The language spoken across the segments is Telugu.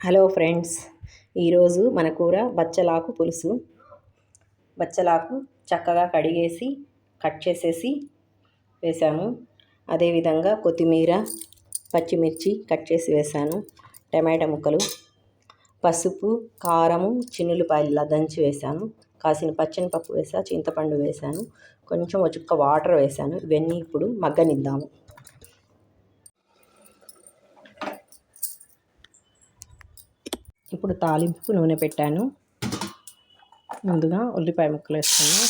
హలో ఫ్రెండ్స్ ఈరోజు మన కూర బచ్చలాకు పులుసు. బచ్చలాకు చక్కగా కడిగేసి కట్ చేసేసి వేసాము అదేవిధంగా కొత్తిమీర పచ్చిమిర్చి కట్ చేసి వేసాను టమాటా ముక్కలు పసుపు కారము చిన్నులపాయలు దంచి వేసాను కాసిన పచ్చని పప్పు వేసా చింతపండు వేసాను కొంచెం ఒక చుక్క వాటర్ వేసాను ఇవన్నీ ఇప్పుడు మగ్గనిద్దాము. ఇప్పుడు తాలింపుకు నూనె పెట్టాను. ముందుగా ఉల్లిపాయ ముక్కలు వేసుకున్నాను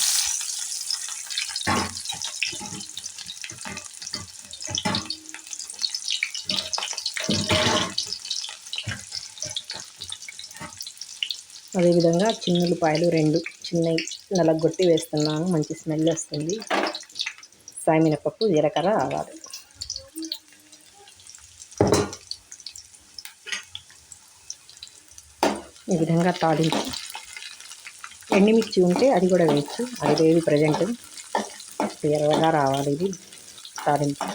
అదేవిధంగా చిన్నులపాయలు రెండు చిన్నవి నలగొట్టి వేస్తున్నాను. మంచి స్మెల్ వస్తుంది. సామినపప్పు జీలకర్ర ఆవాలు. ఈ విధంగా తాలింపు. ఎండిమిర్చి ఉంటే అది కూడా వేయచ్చు. అది లేదు ప్రజెంట్. ఎర్రగా రావాలి ఇది తాలింపు.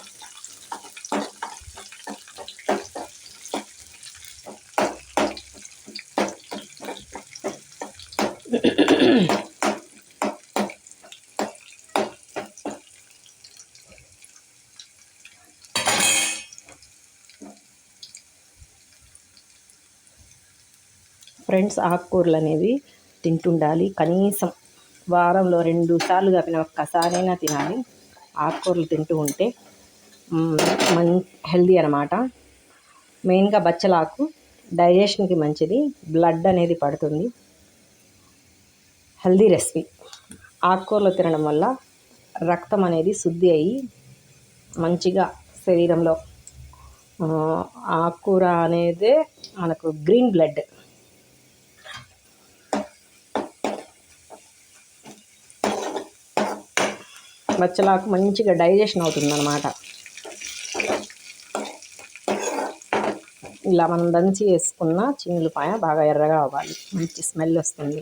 ఫ్రెండ్స్ ఆకుకూరలు అనేవి తింటుండాలి. కనీసం వారంలో రెండు సార్లు కాపిన ఒక్కసారైనా తినాలి. ఆకుకూరలు తింటూ ఉంటే మన్ హెల్దీ అనమాట మెయిన్గా బచ్చలాకు డైజెషన్కి మంచిది. బ్లడ్ అనేది పడుతుంది. Healthy recipe. ఆకుకూరలు తినడం వల్ల రక్తం అనేది శుద్ధి అయ్యి మంచిగా శరీరంలో ఆకుకూర అనేది మనకు గ్రీన్ బ్లడ్. బచ్చలాకు మంచిగా డైజెషన్ అవుతుందన్నమాట. ఇలా మనం దంచి వేసుకున్న చిన్నులపాయ బాగా ఎర్రగా అవ్వాలి. మంచి స్మెల్ వస్తుంది.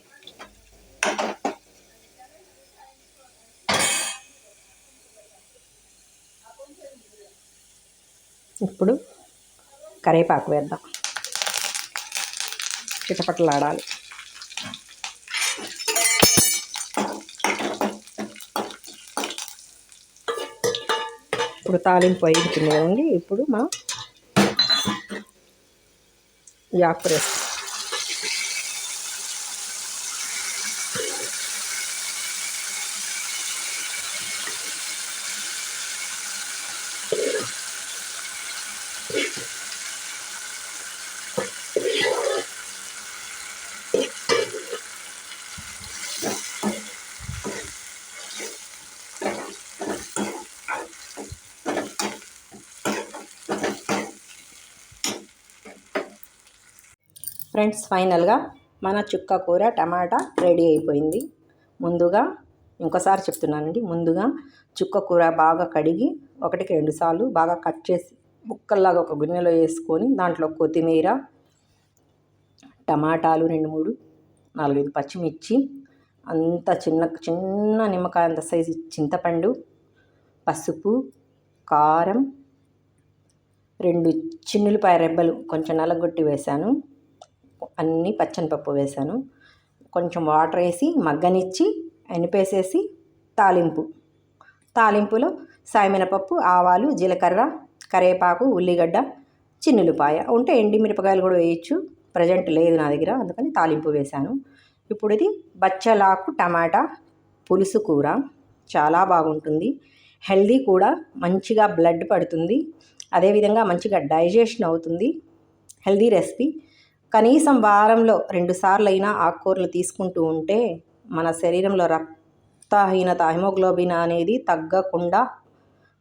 ఇప్పుడు కరేపాకు వేద్దాం. చిటపటలాడాలి. ఇప్పుడు తాలింపు అయిపోతుంది కదండి ఇప్పుడు మనం యాక్రెస్ ఫ్రెండ్స్ ఫైనల్గా మన చుక్క కూర టమాటా రెడీ అయిపోయింది. ముందుగా ఇంకోసారి చెప్తున్నానండి ముందుగా చుక్క కూర బాగా కడిగి ఒకటికి రెండు సార్లు బాగా కట్ చేసి ముక్కల్లాగా ఒక గిన్నెలో వేసుకొని దాంట్లో కొత్తిమీర టమాటాలు రెండు మూడు నాలుగైదు పచ్చిమిర్చి అంత చిన్న చిన్న నిమ్మకాయ అంత సైజు చింతపండు పసుపు కారం రెండు చిన్నులపాయ రెబ్బలు కొంచెం నలగొట్టి వేశాను. అన్నీ పచ్చనిపప్పు వేసాను. కొంచెం వాటర్ వేసి మగ్గనిచ్చి ఎనిపేసేసి తాలింపు. తాలింపులో సాయమినపప్పు ఆవాలు జీలకర్ర కరివేపాకు ఉల్లిగడ్డ చిన్నులపాయ ఉంటే ఎండి మిరపకాయలు కూడా వేయచ్చు. ప్రజెంట్ లేదు నా దగ్గర అందుకని తాలింపు వేశాను ఇప్పుడు ఇది బచ్చలాకు టమాటా పులుసు కూర. చాలా బాగుంటుంది. హెల్దీ కూడా మంచిగా బ్లడ్ పడుతుంది. అదేవిధంగా మంచిగా డైజెషన్ అవుతుంది. Healthy recipe. కనీసం వారంలో రెండుసార్లైనా ఆకుకూరలు తీసుకుంటూ ఉంటే మన శరీరంలో రక్తహీనత హిమోగ్లోబిన్ అనేది తగ్గకుండా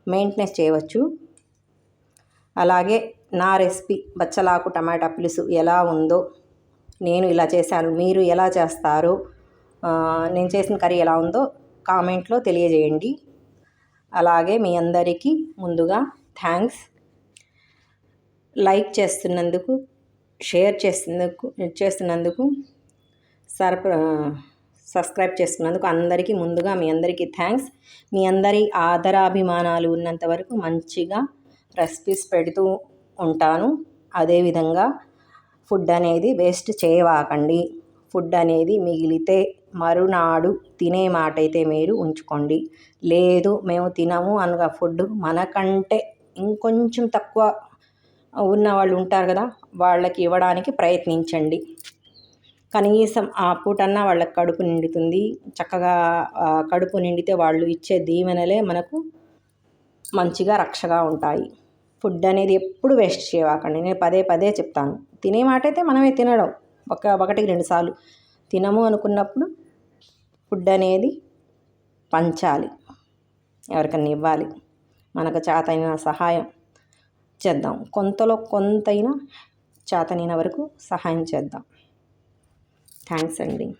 మెయింటెనెన్స్ చేయవచ్చు. అలాగే నా రెసిపీ బచ్చలాకు టమాటా పులుసు ఎలా ఉందో నేను ఇలా చేశాను మీరు ఎలా చేస్తారు నేను చేసిన కర్రీ ఎలా ఉందో కామెంట్లో తెలియజేయండి. అలాగే మీ అందరికీ ముందుగా థ్యాంక్స్. లైక్ చేస్తున్నందుకు షేర్ చేసినందుకు చేస్తున్నందుకు సర్ప సబ్స్క్రైబ్ చేసుకున్నందుకు అందరికీ ముందుగా మీ అందరికీ థ్యాంక్స్. మీ అందరి ఆదరాభిమానాలు ఉన్నంత వరకు మంచిగా రెసిపీస్ పెడుతూ ఉంటాను. అదేవిధంగా ఫుడ్ అనేది వేస్ట్ చేయవాకండి. ఫుడ్ అనేది మిగిలితే మరునాడు తినే మాట అయితే మీరు ఉంచుకోండి. లేదు మేము తినము అనగా ఫుడ్ మనకంటే ఇంకొంచెం తక్కువ ఉన్న వాళ్ళు ఉంటారు కదా వాళ్ళకి ఇవ్వడానికి ప్రయత్నించండి. కనీసం ఆ పూటన్నా వాళ్ళకి కడుపు నిండుతుంది. చక్కగా కడుపు నిండితే వాళ్ళు ఇచ్చే దీవెనలే మనకు మంచిగా రక్షగా ఉంటాయి. ఫుడ్ అనేది ఎప్పుడు వేస్ట్ చేయవాకండి. నేను పదే పదే చెప్తాను. తినే మాట అయితే మనమే తినడం. ఒక ఒకటికి రెండు సార్లు తినము అనుకున్నప్పుడు ఫుడ్ అనేది పంచాలి. ఎవరికన్నా ఇవ్వాలి. మనకు చేతైన సహాయం చేద్దాం. కొంతలో కొంతైనా చేతనైన వరకు సహాయం చేద్దాం. థ్యాంక్స్ అండి.